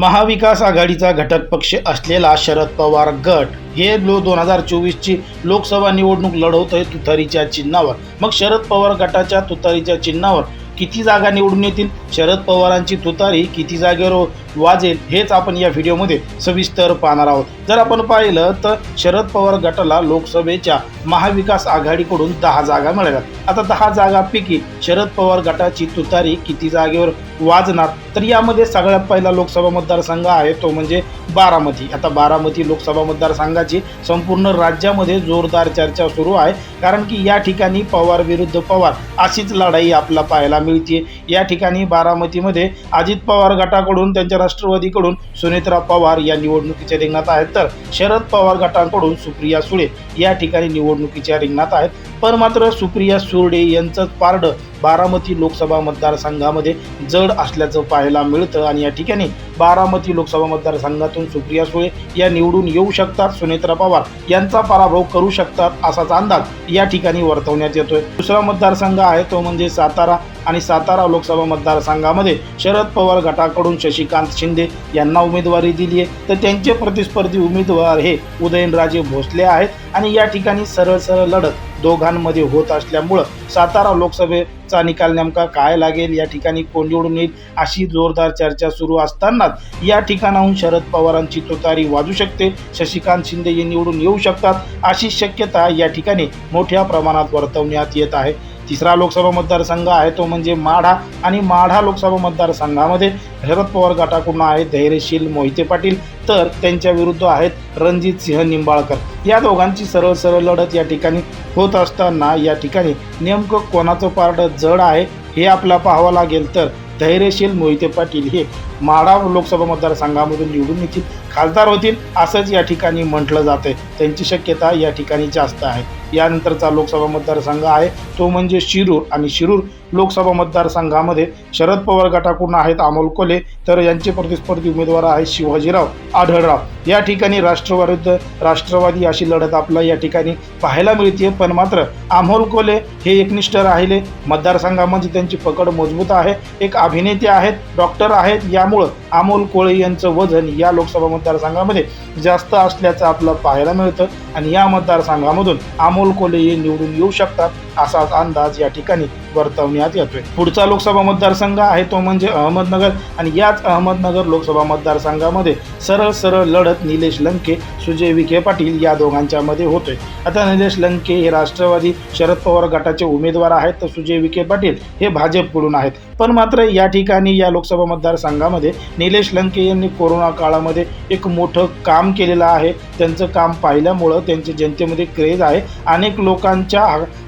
महाविकास आघाडीचा घटक पक्ष असलेला शरद पवार गट हे लो दोन हजार चोवीसची लोकसभा निवडणूक लढवत आहे तुतारीच्या चिन्हावर. मग शरद पवार गटाच्या तुतारीच्या चिन्हावर किती जागा निवडून येतील? शरद पवारांची तुतारी किती जागेवर वाजेल हेच आपण या व्हिडिओमध्ये सविस्तर पाहणार आहोत. जर आपण पाहिलं तर शरद पवार गटाला लोकसभेच्या महाविकास आघाडीकडून दहा जागा मिळाल्या. आता दहा जागापैकी शरद पवार गटाची तुतारी किती जागेवर वाजणार? तर यामध्ये सगळ्यात पहिला लोकसभा मतदारसंघ आहे तो म्हणजे बारामती. आता बारामती लोकसभा मतदारसंघाची संपूर्ण राज्यामध्ये जोरदार चर्चा सुरू आहे. कारण की या ठिकाणी पवार विरुद्ध पवार अशीच लढाई आपल्याला पाहायला मिळते या ठिकाणी बारामतीमध्ये अजित पवार गटाकडून त्यांच्या राष्ट्रवादीकडून सुनेत्रा पवार या निवडणुकीच्या रिंगणात आहेत. तर शरद पवार गटाकडून सुप्रिया सुळे या ठिकाणी निवडणुकीच्या रिंगणात आहेत. पण मात्र सुप्रिया सुर्डे यांचंच पारडं बारामती लोकसभा मतदारसंघामध्ये जड असल्याचं पाहायला मिळतं आणि या ठिकाणी बारामती लोकसभा मतदारसंघातून सुप्रिया सुळे या निवडून येऊ शकतात सुनेत्रा पवार यांचा पराभव करू शकतात असाच अंदाज या ठिकाणी वर्तवण्यात येतोय. दुसरा मतदारसंघ आहे तो म्हणजे सातारा आणि सातारा लोकसभा मतदारसंघामध्ये शरद पवार गटाकडून शशिकांत शिंदे यांना उमेदवारी दिली आहे तर त्यांचे प्रतिस्पर्धी उमेदवार हे उदयनराजे भोसले आहेत आणि या ठिकाणी सरळ सरळ लढत दोघांमध्ये होत असल्यामुळं सातारा लोकसभेचा निकाल नेमका काय लागेल? या ठिकाणी कोण निवडून येईल? अशी जोरदार चर्चा सुरू असतानाच या ठिकाणाहून शरद पवारांची तुतारी वाजू शकते. शशिकांत शिंदे हे निवडून येऊ शकतात अशी शक्यता या ठिकाणी मोठ्या प्रमाणात वर्तवण्यात येत आहे. तिसरा लोकसभा मतदारसंघ आहे तो म्हणजे माढा. आणि माढा लोकसभा मतदारसंघामध्ये शरद पवार गटाकडून आहेत धैर्यशील मोहिते पाटील. तर त्यांच्या विरुद्ध आहेत रणजित सिंह निंबाळकर. या दोघांची सरळ सरळ लढत या ठिकाणी होत असताना या ठिकाणी नेमकं कोणाचं पारड जड आहे हे आपल्याला पाहावं लागेल. तर धैर्यशील मोहिते पाटील हे माढा लोकसभा मतदारसंघामधून निवडून येतील. खासदार होतील असंच या ठिकाणी म्हटलं जाते त्यांची शक्यता या ठिकाणी जास्त आहे. यानंतरचा लोकसभा मतदारसंघ आहे. तो म्हणजे शिरूर आणि शिरूर लोकसभा मतदारसंघामध्ये शरद पवार गटाकडून आहेत अमोल कोले तर यांचे प्रतिस्पर्धी उमेदवार आहेत शिवाजीराव आढळराव. या ठिकाणी राष्ट्रविरुद्ध राष्ट्रवादी अशी लढत आपल्याला या ठिकाणी पाहायला मिळते पण मात्र अमोल कोले हे एकनिष्ठ राहिले. मतदारसंघामध्ये त्यांची पकड मजबूत आहे. एक अभिनेते आहेत डॉक्टर आहेत. यामुळं अमोल कोळे यांचं वजन या लोकसभा मतदारसंघामध्ये जास्त असल्याचं आपलं पाहायला मिळतं. आणि या मतदारसंघामधून अमोल कोले हे निवडून येऊ शकतात असाच अंदाज या ठिकाणी वर्तवण्यात येतोय. पुढचा लोकसभा मतदारसंघ आहे तो म्हणजे अहमदनगर आणि याच अहमदनगर लोकसभा मतदारसंघामध्ये सरळ सरळ लढत निलेश लंके सुजय विखे पाटील या दोघांच्या मध्ये होतोय. आता निलेश लंके हे राष्ट्रवादी शरद पवार गटाचे उमेदवार आहेत तर सुजय विखे पाटील हे भाजपकडून आहेत. पण मात्र या ठिकाणी या लोकसभा मतदारसंघामध्ये निलेश लंके यांनी कोरोना काळामध्ये एक मोठं काम केलेलं आहे. त्यांचं काम पाहिल्यामुळं त्यांच्या जनतेमध्ये क्रेज आहे. अनेक लोकांच्या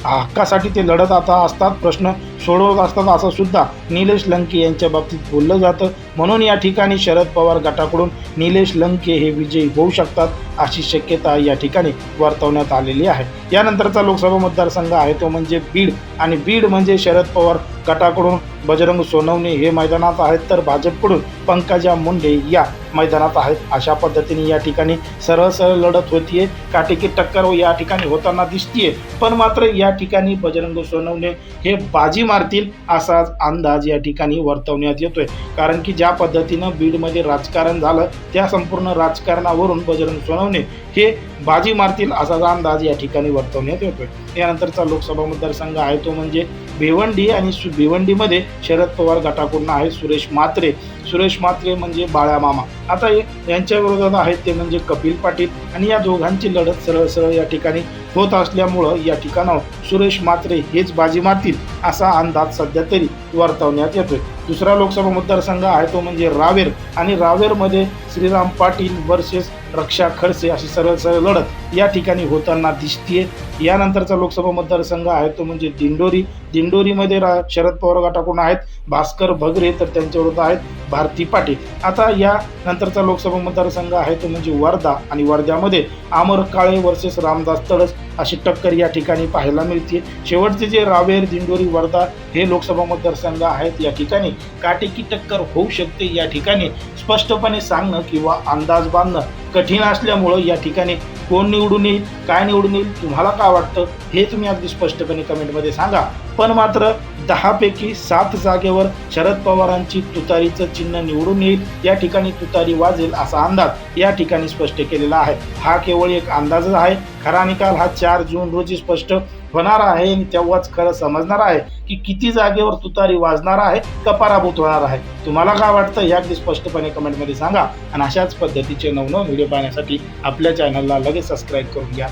हक्कासाठी ते लढत आता असतात. प्रश्न no. सोडवत असतात असं सुद्धा निलेश लंके यांच्या बाबतीत बोललं जातं. म्हणून या ठिकाणी शरद पवार गटाकडून निलेश लंके हे विजयी होऊ शकतात अशी शक्यता या ठिकाणी वर्तवण्यात आलेली आहे. यानंतरचा लोकसभा मतदारसंघ आहे तो म्हणजे बीड. आणि बीड म्हणजे शरद पवार गटाकडून बजरंग सोनवणे हे मैदानात आहेत तर भाजपकडून पंकजा मुंडे या मैदानात आहेत. अशा पद्धतीने या ठिकाणी सरळ सरळ लढत होतीये. काटेकी टक्कर या ठिकाणी होताना दिसतीये. पण मात्र या ठिकाणी बजरंग सोनवणे हे बाजी मारतील असाच अंदाज या ठिकाणी वर्तवण्यात येतोय. कारण की ज्या पद्धतीनं बीडमध्ये राजकारण झालं त्या संपूर्ण राजकारणावरून बजरंग सोनवणे हे बाजी मारतील असाच अंदाज या ठिकाणी वर्तवण्यात येतोय. यानंतरचा लोकसभा मतदारसंघ आहे तो म्हणजे भिवंडी आणि भिवंडीमध्ये शरद पवार गटाकडून आहे सुरेश मात्रे सुरेश म्हात्रे म्हणजे बाळ्या मामा. आता यांच्या विरोधात आहेत ते म्हणजे कपिल पाटील आणि या दोघांची लढत सरळ सरळ या ठिकाणी होत असल्यामुळं या ठिकाणावर सुरेश म्हात्रे हेच बाजी मारतील असा अंदाज सध्या तरी वर्तवण्यात येतोय. दुसरा लोकसभा मतदारसंघ आहे तो म्हणजे रावेर. आणि रावेरमध्ये श्रीराम पाटील वर्सेस रक्षा खडसे अशी सरळ सरळ लढत या ठिकाणी होताना दिसतीये. यानंतरचा लोकसभा मतदारसंघ आहे तो म्हणजे दिंडोरी. दिंडोरीमध्ये रा शरद पवार गटाकडून आहेत भास्कर भगरे तर त्यांच्या आहेत भारती पाटील. आता या नंतरचा लोकसभा मतदारसंघ आहे तो म्हणजे वर्धा आणि वर्ध्यामध्ये अमर काळे वर्सेस रामदास तडस अशी टक्कर या ठिकाणी पाहायला मिळते शेवटचे जे रावेर दिंडोरी वर्धा हे लोकसभा मतदारसंघ आहेत या ठिकाणी काटेकी टक्कर होऊ शकते. या ठिकाणी स्पष्टपणे सांगणं किंवा अंदाज बांधणं कठीण असल्यामुळं या ठिकाणी कोण निवडून येईल काय निवडून येईल तुम्हाला काय वाटतं हे तुम्ही अगदी स्पष्टपणे कमेंटमध्ये सांगा. पण मात्र दहापैकी सात जागेवर शरद पवारांची तुतारीचं चिन्ह निवडून येईल या ठिकाणी तुतारी वाजेल असा अंदाज या ठिकाणी स्पष्ट केलेला आहे. हा केवळ एक अंदाजच आहे. खरा निकाल हा चार जून रोजी स्पष्ट होणार आहे आणि तेव्हाच खरं समजणार आहे की किती जागेवर तुतारी वाजणार आहे का पराभूत होणार आहे. तुम्हाला काय वाटतं? हे अगदी स्पष्टपणे कमेंटमध्ये सांगा. आणि अशाच पद्धतीचे नवनव व्हिडिओ पाहण्यासाठी आपल्या चॅनलला लगेच सबस्क्राईब करून घ्या.